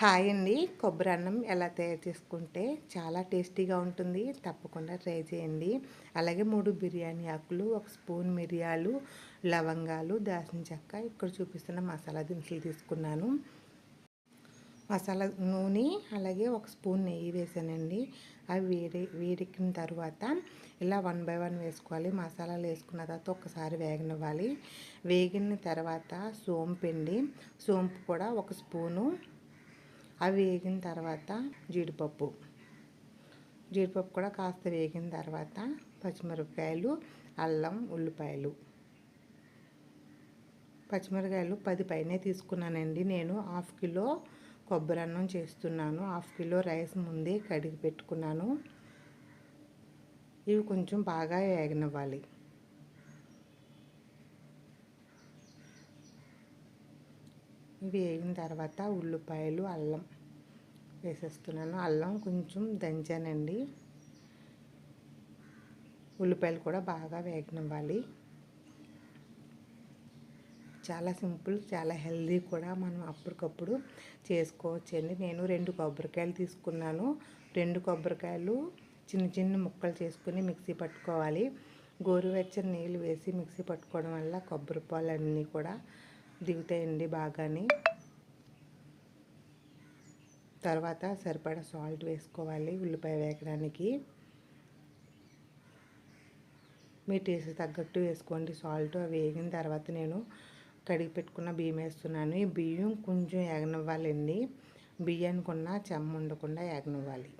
Hi అండి. కొబ్బరి అన్నం ఎలా తయారు చేసుకుంటే చాలా టేస్టీగా ఉంటుంది. తప్పకుండా ట్రై చేయండి. అలాగే మూడు బిర్యానీ ఆకులు ఒక స్పూన్ మిరియాలు లవంగాలు దాల్చిన చెక్క ఇక్కడ చూపిస్తున్న మసాలా దినుసులు తీసుకున్నాను. మసాలా నూనె అలాగే ఒక స్పూన్ నెయ్యి వేసానండి. అవి వేడి వేడెక్కిన తర్వాత ఇలా వన్ బై వన్ వేసుకోవాలి. మసాలాలు వేసుకున్న తర్వాత ఒకసారి వేగనివ్వాలి. వేగిన తర్వాత సోంపు పిండి సోంపు కూడా ఒక స్పూను అవి వేగిన తర్వాత జీడిపప్పు. జీడిపప్పు కూడా కాస్త వేగిన తర్వాత పచ్చిమిరపకాయలు అల్లం ఉల్లిపాయలు. పచ్చిమిరకాయలు పది పైనే తీసుకున్నానండి. నేను హాఫ్ కిలో కొబ్బరి అన్నం చేస్తున్నాను. హాఫ్ కిలో రైస్ ముందే కడిగి పెట్టుకున్నాను. ఇవి కొంచెం బాగా వేగనివ్వాలి. ఇవి వేగిన తర్వాత ఉల్లిపాయలు అల్లం వేసేస్తున్నాను. అల్లం కొంచెం దంచానండి. ఉల్లిపాయలు కూడా బాగా వేగనివ్వాలి. చాలా సింపుల్ చాలా హెల్దీ కూడా మనం అప్పటికప్పుడు చేసుకోవచ్చండి. నేను రెండు కొబ్బరికాయలు తీసుకున్నాను. రెండు కొబ్బరికాయలు చిన్న చిన్న ముక్కలు చేసుకుని మిక్సీ పట్టుకోవాలి. గోరువెచ్చని నీళ్ళు వేసి మిక్సీ పట్టుకోవడం వల్ల కొబ్బరి పాలు అన్నీ కూడా దిగుతాయండి బాగానే. తర్వాత సరిపడా సాల్ట్ వేసుకోవాలి ఉల్లిపాయ వేగడానికి. మీ టేస్ట్ తగ్గట్టు వేసుకోండి. సాల్ట్ వేగిన తర్వాత నేను కడిగి పెట్టుకున్న బియ్యం వేస్తున్నాను. ఈ బియ్యం కొంచెం ఎగనివ్వాలండి బియ్యానికి ఉన్న చెమ్మ ఉండకుండా ఎగనివ్వాలి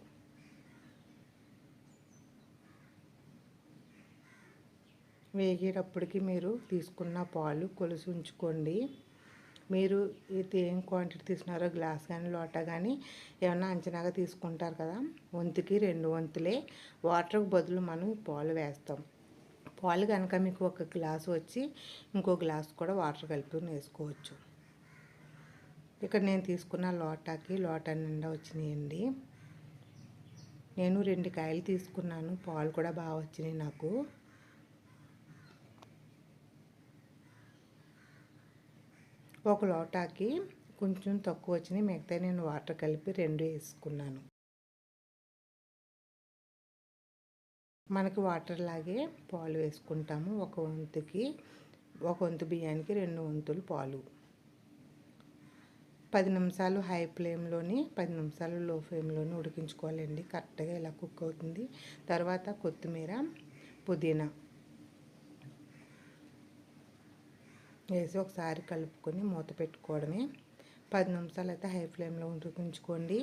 వేగేటప్పటికి మీరు తీసుకున్న పాలు కొలుసు ఉంచుకోండి. మీరు ఇది ఏం క్వాంటిటీ తీసుకున్నారో గ్లాస్ కానీ లోటా కానీ ఏమన్నా అంచనాగా తీసుకుంటారు కదా. వంతుకి రెండు వంతులే. వాటర్కి బదులు మనం పాలు వేస్తాం. పాలు కనుక మీకు ఒక గ్లాసు వచ్చి ఇంకో గ్లాస్ కూడా వాటర్ కలిపి వేసుకోవచ్చు. ఇక్కడ నేను తీసుకున్న లోటాకి లోటా నిండా వచ్చినాయండి. నేను రెండు కాయలు తీసుకున్నాను. పాలు కూడా బాగా వచ్చినాయి నాకు. ఒక లోటాకి కొంచెం తక్కువ వచ్చినాయి. మిగతా నేను వాటర్ కలిపి రెండు వేసుకున్నాను. మనకి వాటర్ లాగే పాలు వేసుకుంటాము. ఒక వంతుకి ఒక వంతు బియ్యానికి రెండు వంతులు పాలు. పది నిమిషాలు హై ఫ్లేమ్లోని పది నిమిషాలు లో ఫ్లేమ్లోని ఉడికించుకోవాలండి. కరెక్ట్గా ఇలా కుక్ అవుతుంది. తర్వాత కొత్తిమీర పుదీనా. వేసి ఒకసారి కలుపుకొని మూత పెట్టుకోవడమే. పది నిమిషాలు అయితే హై ఫ్లేమ్లో ఉంచుకుంచుకోండి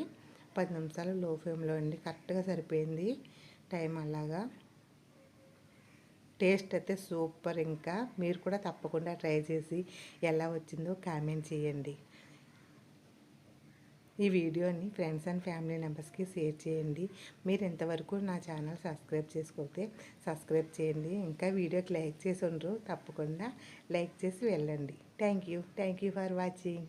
పది నిమిషాలు లో ఫ్లేమ్లో అండి. కరెక్ట్గా సరిపోయింది టైం అలాగా. టేస్ట్ అయితే సూపర్ ఇంకా. మీరు కూడా తప్పకుండా ట్రై చేసి ఎలా వచ్చిందో కామెంట్ చేయండి. ఈ వీడియోని ఫ్రెండ్స్ అండ్ ఫ్యామిలీ మెంబర్స్కి షేర్ చేయండి. మీరు ఎంతవరకు నా ఛానల్ సబ్స్క్రైబ్ చేసుకోతే సబ్స్క్రైబ్ చేయండి. ఇంకా వీడియోకి లైక్ చేసి ఉండరు తప్పకుండా లైక్ చేసి వెళ్ళండి. Thank you. Thank you for watching.